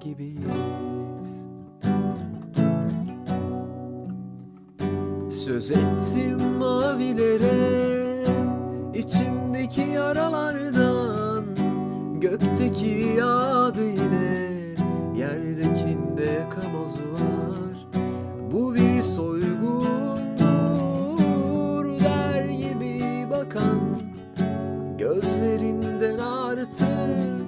gibiyiz. Söz ettim mavilere içimdeki yaralardan Gökteki yağdı yine Yerdekinde kamoz var Bu bir soygundur Der gibi bakan Gözlerinden artık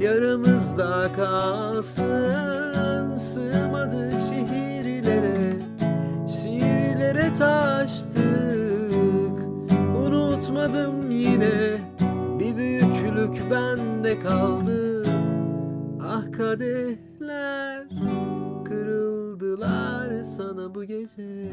Yaramızda kalsın sığmadık şehirlere. Şiirlere taştık unutmadım yine. Bir büyüklük bende kaldı. Ah kadehler kırıldılar sana bu gece